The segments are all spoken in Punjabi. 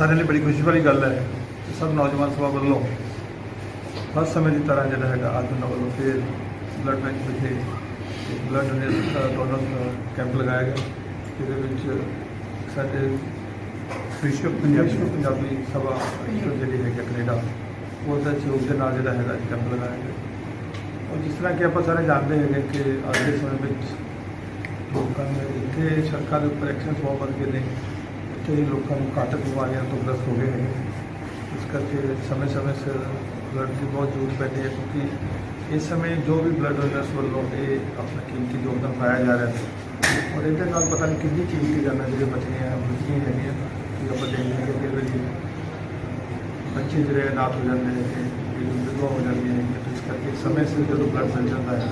ਸਾਰਿਆਂ ਲਈ ਬੜੀ ਖੁਸ਼ੀ ਵਾਲੀ ਗੱਲ ਹੈ ਕਿ ਸਭ ਨੌਜਵਾਨ ਸਭਾ ਵੱਲੋਂ ਹਰ ਸਮੇਂ ਦੀ ਤਰ੍ਹਾਂ ਜਿਹੜਾ ਹੈਗਾ ਅੱਜ ਉਹਨਾਂ ਵੱਲੋਂ ਫਿਰ ਬਲੱਡ ਬੈਂਕ ਵਿਖੇ ਬਲੱਡ ਡੋਨਰ ਕੈਂਪ ਲਗਾਇਆ ਗਿਆ ਜਿਹਦੇ ਵਿੱਚ ਸਾਡੇ ਵਿਸ਼ਵ ਪੰਜਾਬੀ ਪੰਜਾਬੀ ਸਭਾ ਜਿਹੜੀ ਹੈ ਕੈਨੇਡਾ ਉਹਦਾ ਸਹਿਯੋਗ ਦੇ ਨਾਲ ਜਿਹੜਾ ਹੈਗਾ ਕੈਂਪ ਲਗਾਇਆ ਗਿਆ। ਔਰ ਜਿਸ ਤਰ੍ਹਾਂ ਕਿ ਆਪਾਂ ਸਾਰੇ ਜਾਣਦੇ ਹੈਗੇ ਕਿ ਅੱਜ ਦੇ ਸਮੇਂ ਵਿੱਚ ਲੋਕਾਂ ਦੇ ਇੱਥੇ ਸੜਕਾਂ ਦੇ ਉੱਪਰ ਐਕਸੀਡੈਂਟ ਬਹੁਤ ਵੱਧ ਗਏ ਨੇ। ਕਈ ਲੋਕਾਂ ਨੂੰ ਘੱਟ ਬਿਮਾਰੀਆਂ ਤੋਂ ਗ੍ਰਸਤ ਹੋ ਗਏ ਨੇ। ਇਸ ਕਰਕੇ ਸਮੇਂ-ਸਮੇਂ ਸਿਰ ਬਲੱਡ ਦੀ ਬਹੁਤ ਜ਼ਰੂਰਤ ਪੈਂਦੀ ਹੈ ਕਿਉਂਕਿ ਇਸ ਸਮੇਂ ਜੋ ਵੀ ਬਲੱਡ ਡੋਨਰਸ ਵੱਲੋਂ ਇਹ ਆਪਣਾ ਕੀਮਤੀ ਯੋਗਦਾਨ ਪਾਇਆ ਜਾ ਰਿਹਾ ਹੈ ਔਰ ਇਹਦੇ ਨਾਲ ਪਤਾ ਨਹੀਂ ਕਿੰਨੀ ਕੀਮਤੀ ਜਾਨਾਂ ਜਿਹੜੇ ਬਚੀਆਂ ਬਚੀਆਂ ਹੈਗੀਆਂ ਕਿ ਆਪਾਂ ਦੇਖਦੇ ਹਾਂ ਕਿ ਕਈ ਵਾਰੀ ਬੱਚੇ ਜਿਹੜੇ ਅਨਾਥ ਹੋ ਜਾਂਦੇ ਨੇ ਕਿ ਵਿਧਵਾ ਹੋ ਜਾਂਦੀਆਂ ਨੇ। ਇਸ ਕਰਕੇ ਸਮੇਂ ਸਿਰ ਜਦੋਂ ਬਲੱਡ ਮਿਲ ਜਾਂਦਾ ਹੈ,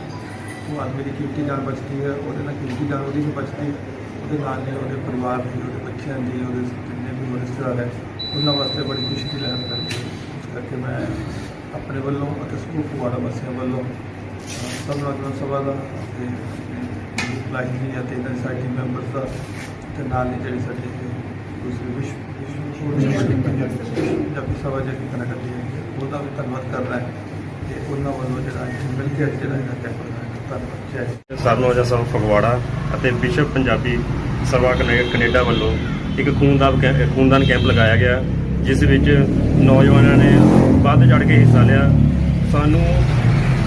ਉਹ ਆਦਮੀ ਦੀ ਕੀਮਤੀ ਜਾਨ ਬਚਦੀ ਹੈ, ਉਹਦੇ ਨਾਲ ਕੀਮਤੀ ਜਾਨ ਉਹਦੀ ਵੀ ਬਚਦੀ ਹੈ। ਨਾਲ ਨੇ ਉਹਦੇ ਪਰਿਵਾਰ ਦੀ, ਉਹਦੇ ਬੱਚਿਆਂ ਦੀ, ਉਹਦੇ ਜਿੰਨੇ ਵੀ ਹੋਰ ਰਿਸ਼ਤੇਦਾਰ ਹੈ, ਉਹਨਾਂ ਵਾਸਤੇ ਬੜੀ ਖੁਸ਼ੀ ਦੀ ਲਹਿਰ ਕਰਦੀ ਇਸ ਕਰਕੇ ਮੈਂ ਆਪਣੇ ਵੱਲੋਂ ਅਤੇ ਸਕੂਲ ਫਗਵਾੜਾ ਵਾਸੀਆਂ ਵੱਲੋਂ ਸਭ ਨੌਜਵਾਨ ਸਭਾ ਦਾ ਅਤੇ ਲਾਈਨ ਦੀ ਅਤੇ ਇਹਨਾਂ ਸਾਡੀ ਮੈਂਬਰਸ ਦਾ ਤੇ ਨਾਲ ਹੀ ਜਿਹੜੀ ਸਾਡੀ ਦੂਸਰੀ ਵਿਸ਼ਵ ਵਿਸ਼ਵ ਪੰਜਾਬੀ ਪੰਜਾਬੀ ਸਭਾ ਜਿਹੜੀ ਕਨੇਡਾ ਦੀ ਹੈ, ਉਹਦਾ ਵੀ ਧੰਨਵਾਦ ਕਰਦਾ ਹੈ ਤੇ ਉਹਨਾਂ ਵੱਲੋਂ ਜਿਹੜਾ ਅੱਜ ਮਿਲ ਕੇ ਜਿਹੜਾ ਹੈਗਾ ਕੈਂਪ ਲਗਾਇਆ ਧੰਨਵਾਦ ਸਰਨੋਜਾ ਸਭ ਫਗਵਾੜਾ ਅਤੇ ਵਿਸ਼ਵ ਪੰਜਾਬੀ ਸਭਾ ਕਨੇ- ਕੈਨੇਡਾ ਵੱਲੋਂ ਇੱਕ ਖੂਨਦਾਨ ਕੈ- ਖੂਨਦਾਨ ਕੈਂਪ ਲਗਾਇਆ ਗਿਆ, ਜਿਸ ਵਿੱਚ ਨੌਜਵਾਨਾਂ ਨੇ ਵੱਧ ਚੜ ਕੇ ਹਿੱਸਾ ਲਿਆ। ਸਾਨੂੰ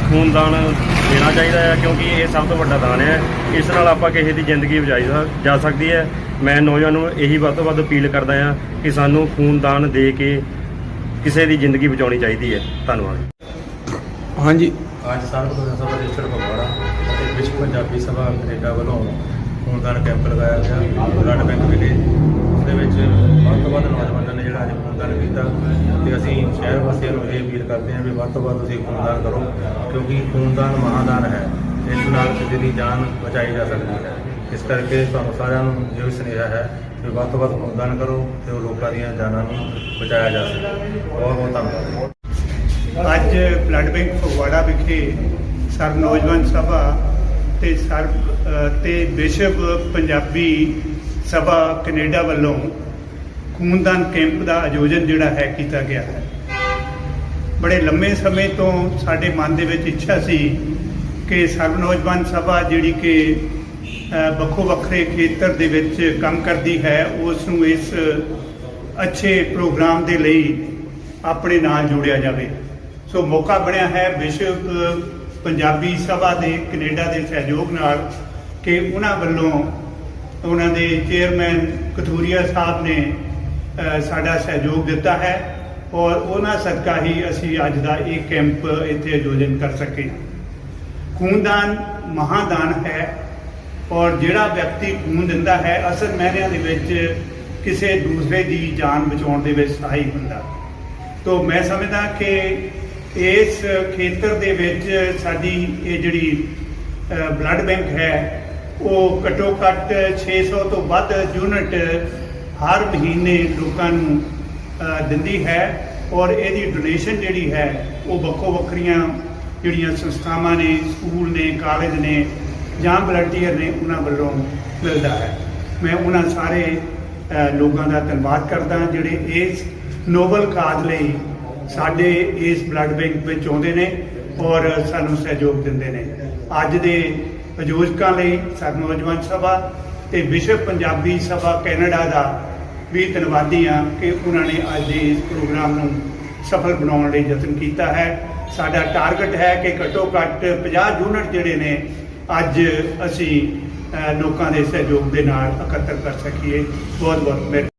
ਖੂਨਦਾਨ ਦੇਣਾ ਚਾਹੀਦਾ ਹੈ, ਕਿਉਂਕਿ ਇਹ ਸਭ ਤੋਂ ਵੱਡਾ ਦਾਨ ਹੈ। ਇਸ ਨਾਲ ਆਪਾਂ ਕਿਸੇ ਦੀ ਜ਼ਿੰਦਗੀ ਬਚਾਈ ਜਾ- ਜਾ ਸਕਦੀ ਹੈ। ਮੈਂ ਨੌਜਵਾਨ ਨੂੰ ਇਹੀ ਵੱਧ ਤੋਂ ਵੱਧ ਅਪੀਲ ਕਰਦਾ ਹਾਂ ਕਿ ਸਾਨੂੰ ਖੂਨਦਾਨ ਦੇ ਕੇ ਕਿਸੇ ਦੀ ਜ਼ਿੰਦਗੀ ਬਚਾਉਣੀ ਚਾਹੀਦੀ ਹੈ। ਧੰਨਵਾਦ। ਹਾਂਜੀ। ਅੱਜ ਸਰਬਦੋਆ ਸਭਾ ਰਜਿਸਟਰ ਫਗਵਾੜਾ ਅਤੇ ਵਿਸ਼ਵ ਪੰਜਾਬੀ ਸਭਾ ਕੈਨੇਡਾ ਵੱਲੋਂ ਖੂਨਦਾਨ ਕੈਂਪ ਲਗਾਇਆ ਗਿਆ। ਬਲੱਡ ਬੈਂਕ ਵਿਖੇ ਉਸ ਦੇ ਵਿੱਚ ਵੱਧ ਤੋਂ ਵੱਧ ਨੌਜਵਾਨਾਂ ਨੇ ਜਿਹੜਾ ਅੱਜ ਖੂਨਦਾਨ ਕੀਤਾ ਤੇ ਅਸੀਂ ਸ਼ਹਿਰ ਵਾਸੀਆਂ ਨੂੰ ਇਹ ਅਪੀਲ ਕਰਦੇ ਹਾਂ ਵੀ ਵੱਧ ਤੋਂ ਵੱਧ ਤੁਸੀਂ ਖੂਨਦਾਨ ਕਰੋ ਕਿਉਂਕਿ ਖੂਨਦਾਨ ਮਹਾਦਾਨ ਹੈ। ਇਸ ਨਾਲ ਕਿਸੇ ਦੀ ਜਾਨ ਬਚਾਈ ਜਾ ਸਕਦੀ ਹੈ। ਇਸ ਕਰਕੇ ਤੁਹਾਨੂੰ ਸਾਰਿਆਂ ਨੂੰ ਇਹ ਵੀ ਸੁਨੇਹਾ ਹੈ ਵੀ ਵੱਧ ਤੋਂ ਵੱਧ ਖੂਨਦਾਨ ਕਰੋ ਤੇ ਉਹ ਲੋਕਾਂ ਦੀਆਂ ਜਾਨਾਂ ਨੂੰ ਬਚਾਇਆ ਜਾ ਸਕੇ। ਬਹੁਤ ਬਹੁਤ ਧੰਨਵਾਦ। ਅੱਜ ਬਲੱਡ ਬੈਂਕ ਫਗਵਾੜਾ ਵਿਖੇ ਸਰਬ ਨੌਜਵਾਨ ਸਭਾ ਤੇ ਸਰਬ ਅ, ਤੇ ਵਿਸ਼ਵ ਪੰਜਾਬੀ ਸਭਾ ਕੈਨੇਡਾ ਵੱਲੋਂ ਖੂਨਦਾਨ ਕੈਂਪ ਦਾ ਆਯੋਜਨ ਜਿਹੜਾ ਹੈ ਕੀਤਾ ਗਿਆ ਹੈ। ਬੜੇ ਲੰਮੇ ਸਮੇਂ ਤੋਂ ਸਾਡੇ ਮਨ ਦੇ ਵਿੱਚ ਇੱਛਾ ਸੀ ਕਿ ਸਰਬ ਨੌਜਵਾਨ ਸਭਾ ਜਿਹੜੀ ਕਿ ਵੱਖੋ ਵੱਖਰੇ ਖੇਤਰ ਦੇ ਵਿੱਚ ਕੰਮ ਕਰਦੀ ਹੈ ਉਸ ਨੂੰ ਇਸ ਅੱਛੇ ਪ੍ਰੋਗਰਾਮ ਦੇ ਲਈ ਆਪਣੇ ਨਾਲ ਜੋੜਿਆ ਜਾਵੇ। ਸੋ ਮੌਕਾ ਬਣਿਆ ਹੈ ਵਿਸ਼ਵ ਪੰਜਾਬੀ ਸਭਾ ਦੇ, ਕੈਨੇਡਾ ਦੇ ਸਹਿਯੋਗ ਨਾਲ ਕਿ ਉਹਨਾਂ ਵੱਲੋਂ ਉਹਨਾਂ ਦੇ ਚੇਅਰਮੈਨ ਕਥੂਰੀਆ ਸਾਹਿਬ ਨੇ ਸਾਡਾ ਸਹਿਯੋਗ ਦਿੱਤਾ ਹੈ ਔਰ ਉਹਨਾਂ ਸਦਕਾ ਹੀ ਅਸੀਂ ਅੱਜ ਦਾ ਇਹ ਕੈਂਪ ਇੱਥੇ ਆਯੋਜਨ ਕਰ ਸਕੇ ਖੂਨਦਾਨ ਮਹਾਦਾਨ ਹੈ ਔਰ ਜਿਹੜਾ ਵਿਅਕਤੀ ਖੂਨ ਦਿੰਦਾ ਹੈ, ਅਸਲ ਮਾਇਨਿਆਂ ਦੇ ਵਿੱਚ ਕਿਸੇ ਦੂਸਰੇ ਦੀ ਜਾਨ ਬਚਾਉਣ ਦੇ ਵਿੱਚ ਸਹਾਈ ਹੁੰਦਾ। ਤੋ ਮੈਂ ਸਮਝਦਾ ਕਿ ਇਸ ਖੇਤਰ ਦੇ ਵਿੱਚ ਸਾਡੀ ਇਹ ਜਿਹੜੀ ਬਲੱਡ ਬੈਂਕ ਹੈ, ਉਹ ਘੱਟੋ ਘੱਟ 600 ਤੋਂ ਵੱਧ ਯੂਨਿਟ ਹਰ ਮਹੀਨੇ ਲੋਕਾਂ ਨੂੰ ਦਿੰਦੀ ਹੈ ਔਰ ਇਹਦੀ ਡੋਨੇਸ਼ਨ ਜਿਹੜੀ ਹੈ, ਉਹ ਵੱਖੋ ਵੱਖਰੀਆਂ ਜਿਹੜੀਆਂ ਸੰਸਥਾਵਾਂ ਨੇ, ਸਕੂਲ ਨੇ ਕਾਲਜ ਨੇ ਜਾਂ ਵਲੰਟੀਅਰ ਨੇ, ਉਹਨਾਂ ਵੱਲੋਂ ਮਿਲਦਾ ਹੈ। ਮੈਂ ਉਹਨਾਂ ਸਾਰੇ ਲੋਕਾਂ ਦਾ ਧੰਨਵਾਦ ਕਰਦਾ, ਜਿਹੜੇ ਇਸ ਨੋਬਲ ਕਾਜ਼ ਲਈ ਸਾਡੇ ਇਸ ਬਲੱਡ ਬੈਂਕ ਵਿੱਚ ਆਉਂਦੇ ਨੇ ਔਰ ਸਾਨੂੰ ਸਹਿਯੋਗ ਦਿੰਦੇ ਨੇ। ਅੱਜ ਦੇ ਆਯੋਜਕਾਂ ਲਈ ਸਰਬ ਸਭਾ ਤੇ ਵਿਸ਼ਵ ਪੰਜਾਬੀ ਸਭਾ ਕੈਨੇਡਾ ਦਾ ਵੀ ਧੰਨਵਾਦੀ ਹਾਂ ਕਿ ਉਹਨਾਂ ਨੇ ਅੱਜ ਦੇ ਇਸ ਪ੍ਰੋਗਰਾਮ ਨੂੰ ਸਫਲ ਬਣਾਉਣ ਲਈ ਯਤਨ ਕੀਤਾ ਹੈ। ਸਾਡਾ ਟਾਰਗੇਟ ਹੈ ਕਿ ਘੱਟੋ ਘੱਟ 50 ਯੂਨਿਟ ਜਿਹੜੇ ਨੇ ਅੱਜ ਅਸੀਂ ਲੋਕਾਂ ਦੇ ਸਹਿਯੋਗ ਦੇ ਨਾਲ ਇਕੱਤਰ ਕਰ ਸਕੀਏ। ਬਹੁਤ ਬਹੁਤ ਮਿਹਰਬਾਨੀ।